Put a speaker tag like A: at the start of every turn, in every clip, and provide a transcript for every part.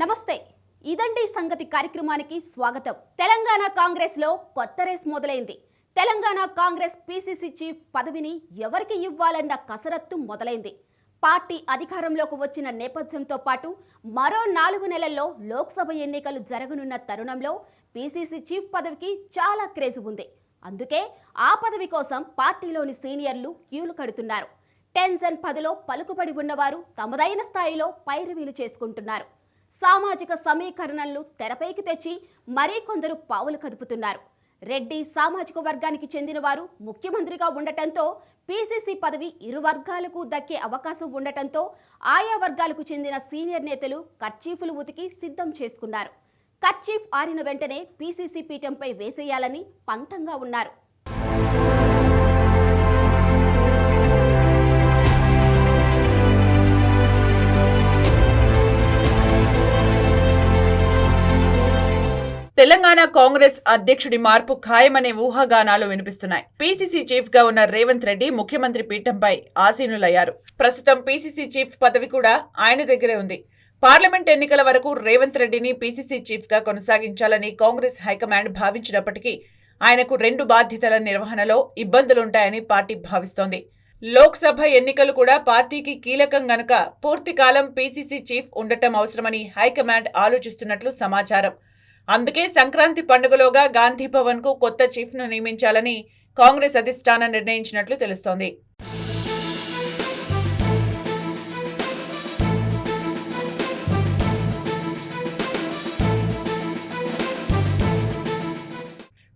A: నమస్తే. ఇదండి సంగతి కార్యక్రమానికి స్వాగతం. తెలంగాణ కాంగ్రెస్లో కొత్త రేస్ మొదలైంది. తెలంగాణ కాంగ్రెస్ పిసిసి చీఫ్ పదవిని ఎవరికి ఇవ్వాలన్న కసరత్తు మొదలైంది. పార్టీ అధికారంలోకి వచ్చిన నేపథ్యంతో పాటు మరో నాలుగు నెలల్లో లోక్సభ ఎన్నికలు జరగనున్న తరుణంలో పిసిసి చీఫ్ పదవికి చాలా క్రేజ్ ఉంది. అందుకే ఆ పదవి కోసం పార్టీలోని సీనియర్లు క్యూలు కడుతున్నారు. టెన్షన్ పదిలో పలుకుబడి ఉన్నవారు తమదైన స్థాయిలో పైరవీలు చేసుకుంటున్నారు. సామాజిక సమీకరణలను తెరపైకి తెచ్చి మరీ కొందరు పావులు కదుపుతున్నారు. రెడ్డి సామాజిక వర్గానికి చెందినవారు ముఖ్యమంత్రిగా ఉండటంతో పీసీసీ పదవి ఇరు వర్గాలకు దక్కే అవకాశం ఉండటంతో ఆయా వర్గాలకు చెందిన సీనియర్ నేతలు కర్చీఫ్లు ఉతికి సిద్ధం చేసుకున్నారు. కర్చీఫ్ ఆరిన వెంటనే పీసీసీ పీఠంపై వేసేయాలని పంతంగా ఉన్నారు.
B: తెలంగాణ కాంగ్రెస్ అధ్యక్షుడి మార్పు ఖాయమనే ఊహాగానాలు వినిపిస్తున్నాయి. పీసీసీ చీఫ్గా ఉన్న రేవంత్ రెడ్డి ముఖ్యమంత్రి పీఠంపై ఆసీనులయ్యారు. ప్రస్తుతం పీసీసీ చీఫ్ పదవి కూడా ఆయన దగ్గరే ఉంది. పార్లమెంట్ ఎన్నికల వరకు రేవంత్ రెడ్డిని పీసీసీ చీఫ్గా కొనసాగించాలని కాంగ్రెస్ హైకమాండ్ భావించినప్పటికీ ఆయనకు రెండు బాధ్యతల నిర్వహణలో ఇబ్బందులుంటాయని పార్టీ భావిస్తోంది. లోక్సభ ఎన్నికలు కూడా పార్టీకి కీలకం గనుక పూర్తి కాలం పీసీసీ చీఫ్ ఉండటం అవసరమని హైకమాండ్ ఆలోచిస్తున్నట్లు సమాచారం. అందుకే సంక్రాంతి పండుగలోగా గాంధీ భవన్కు కొత్త చీఫ్ను నియమించాలని కాంగ్రెస్ అధిష్టానం నిర్ణయించినట్లు తెలుస్తోంది.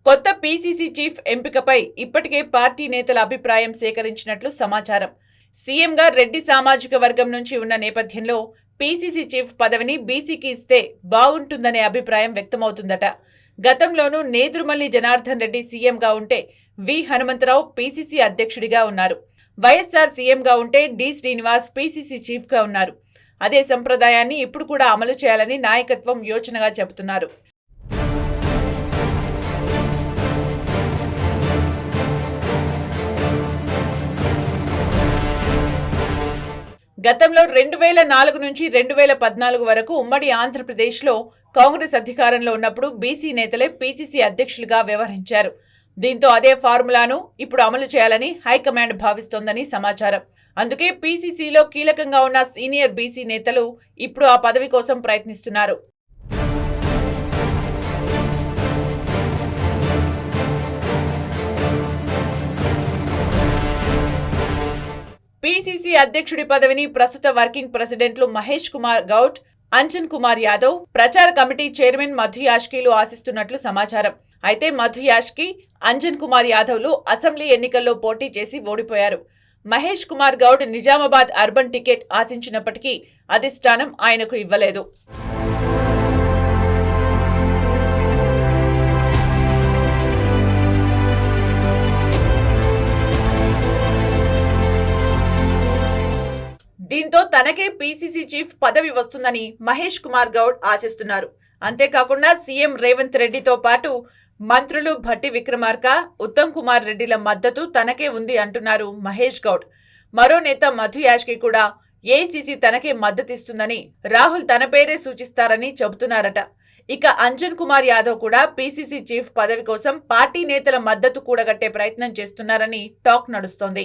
B: కొత్త పీసీసీ చీఫ్ ఎంపికపై ఇప్పటికే పార్టీ నేతల అభిప్రాయం సేకరించినట్లు సమాచారం. సీఎంగా రెడ్డి సామాజిక వర్గం నుంచి ఉన్న నేపథ్యంలో పీసీసీ చీఫ్ పదవిని బీసీకి ఇస్తే బాగుంటుందనే అభిప్రాయం వ్యక్తమవుతుందట. గతంలోనూ నేదురుమల్లి జనార్దన్ రెడ్డి సీఎంగా ఉంటే వి హనుమంతరావు పీసీసీ అధ్యక్షుడిగా ఉన్నారు. వైఎస్ఆర్ సీఎంగా ఉంటే డి శ్రీనివాస్ పీసీసీ చీఫ్గా ఉన్నారు. అదే సంప్రదాయాన్ని ఇప్పుడు కూడా అమలు చేయాలని నాయకత్వం యోచనగా చెబుతున్నారు. గతంలో రెండు వేల నాలుగు నుంచి రెండు వేల పద్నాలుగు వరకు ఉమ్మడి ఆంధ్రప్రదేశ్లో కాంగ్రెస్ అధికారంలో ఉన్నప్పుడు బీసీ నేతలే పీసీసీ అధ్యక్షులుగా వ్యవహరించారు. దీంతో అదే ఫార్ములాను ఇప్పుడు అమలు చేయాలని హైకమాండ్ భావిస్తోందని సమాచారం. అందుకే పీసీసీలో కీలకంగా ఉన్న సీనియర్ బీసీ నేతలు ఇప్పుడు ఆ పదవి కోసం ప్రయత్నిస్తున్నారు. పీసీసీ అధ్యక్షుడి పదవిని ప్రస్తుత వర్కింగ్ ప్రెసిడెంట్లు మహేష్ కుమార్ గౌడ్ అంజన్ కుమార్ యాదవ్ ప్రచార కమిటీ చైర్మన్ మధు యాష్కీలు ఆశిస్తున్నట్లు సమాచారం. అయితే మధు యాష్కి అంజన్ కుమార్ యాదవ్లు అసెంబ్లీ ఎన్నికల్లో పోటీ చేసి ఓడిపోయారు. మహేష్ కుమార్ గౌడ్ నిజామాబాద్ అర్బన్ టికెట్ ఆశించినప్పటికీ అధిష్టానం ఆయనకు ఇవ్వలేదు. తనకే పీసీసీ చీఫ్ పదవి వస్తుందని మహేష్ కుమార్ గౌడ్ ఆశిస్తున్నారు. అంతేకాకుండా సీఎం రేవంత్ రెడ్డితో పాటు మంత్రులు భట్టి విక్రమార్క ఉత్తమ్ కుమార్ రెడ్డిల మద్దతు తనకే ఉంది అంటున్నారు మహేష్ గౌడ్. మరో నేత మధు యాష్కి కూడా ఏసీసీ తనకే మద్దతిస్తుందని రాహుల్ తన పేరే సూచిస్తారని చెబుతున్నారట. ఇక అంజన్ కుమార్ యాదవ్ కూడా పీసీసీ చీఫ్ పదవి కోసం పార్టీ నేతల మద్దతు కూడగట్టే ప్రయత్నం చేస్తున్నారని టాక్ నడుస్తోంది.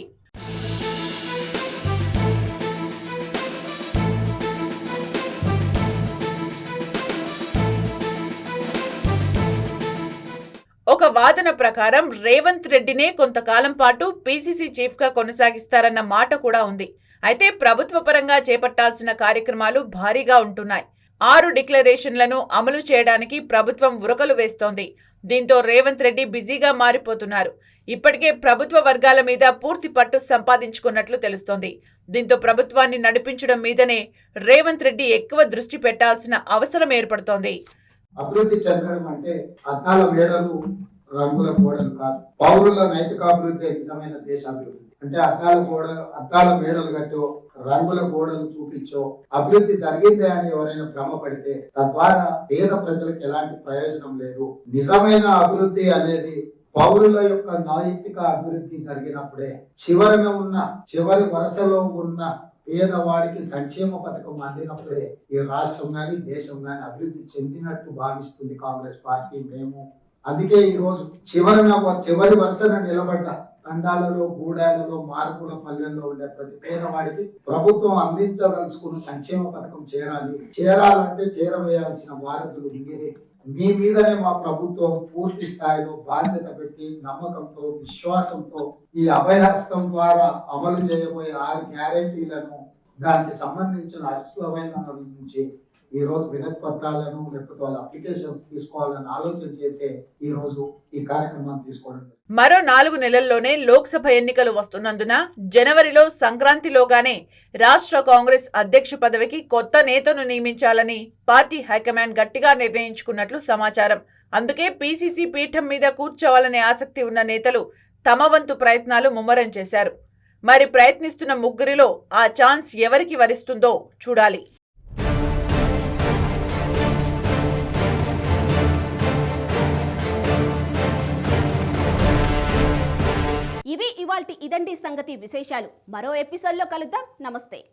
B: ఒక వాదన ప్రకారం రేవంత్ రెడ్డినే కొంతకాలం పాటు పీసీసీ చీఫ్గా కొనసాగిస్తారన్న మాట కూడా ఉంది. అయితే ప్రభుత్వ పరంగా చేపట్టాల్సిన కార్యక్రమాలు భారీగా ఉంటున్నాయి. ఆరు డిక్లరేషన్లను అమలు చేయడానికి ప్రభుత్వం ఉరకలు వేస్తోంది. దీంతో రేవంత్ రెడ్డి బిజీగా మారిపోతున్నారు. ఇప్పటికే ప్రభుత్వ వర్గాల మీద పూర్తి పట్టు సంపాదించుకున్నట్లు తెలుస్తోంది. దీంతో ప్రభుత్వాన్ని నడిపించడం మీదనే రేవంత్ రెడ్డి ఎక్కువ దృష్టి పెట్టాల్సిన అవసరం ఏర్పడుతోంది.
C: అభివృద్ధి చెందడం అంటే అద్దాల మేడలు రంగుల గోడలు కాదు. పౌరుల నైతిక అభివృద్ధి నిజమైన దేశాభివృద్ధి అంటే అద్దాల గోడ అద్దాల మేడలు కట్టో రంగుల గోడలు చూపించో అభివృద్ధి జరిగిందే అని ఎవరైనా భ్రమపడితే తద్వారా పేద ప్రజలకు ఎలాంటి ప్రయోజనం లేదు. నిజమైన అభివృద్ధి అనేది పౌరుల యొక్క నైతిక అభివృద్ధి జరిగినప్పుడే చివరన ఉన్న చివరి వరుసలో ఉన్న పేదవాడికి సంక్షేమ పథకం అందినప్పుడే ఈ రాష్ట్రం కానీ దేశం కానీ అభివృద్ధి చెందినట్టు భావిస్తుంది కాంగ్రెస్ పార్టీ మేము. అందుకే ఈరోజు చివరిన చివరి వరుసన నిలబడ్డ తండాలలో గూడాలలో మార్పుల పల్లెల్లో ఉండే ప్రతి పేదవాడికి ప్రభుత్వం అందించదలుచుకున్న సంక్షేమ పథకం చేరాలి. చేరాలంటే చేరవేయాల్సిన వారధులు మీరే. మీ మీదనే మా ప్రభుత్వం పూర్తి స్థాయిలో బాధ్యత పెట్టి నమ్మకంతో విశ్వాసంతో ఈ అభయహస్తం ద్వారా అమలు చేయబోయే ఆరు గ్యారెంటీలను దానికి సంబంధించిన అశ్వమైన నుంచి ఈ రోజు వినతి పత్రాలను లేకపోతే వాళ్ళ అప్లికేషన్స్ తీసుకోవాలని ఆలోచన చేసే ఈ రోజు ఈ కార్యక్రమాన్ని తీసుకోవడం
B: మరో నాలుగు నెలల్లోనే లోక్సభ ఎన్నికలు వస్తున్నందున జనవరిలో సంక్రాంతిలోగానే రాష్ట్ర కాంగ్రెస్ అధ్యక్ష పదవికి కొత్త నేతను నియమించాలని పార్టీ హైకమాండ్ గట్టిగా నిర్ణయించుకున్నట్లు సమాచారం. అందుకే పీసీసీ పీఠం మీద కూర్చోవాలనే ఆసక్తి ఉన్న నేతలు తమ వంతు ప్రయత్నాలు ముమ్మరం చేశారు. మరి ప్రయత్నిస్తున్న ముగ్గురిలో ఆ ఛాన్స్ ఎవరికి వరిస్తుందో చూడాలి.
A: ఇవి ఇవాల్టి ఇదండి సంగతి విశేషాలు. మరో ఎపిసోడ్లో కలుద్దాం. నమస్తే.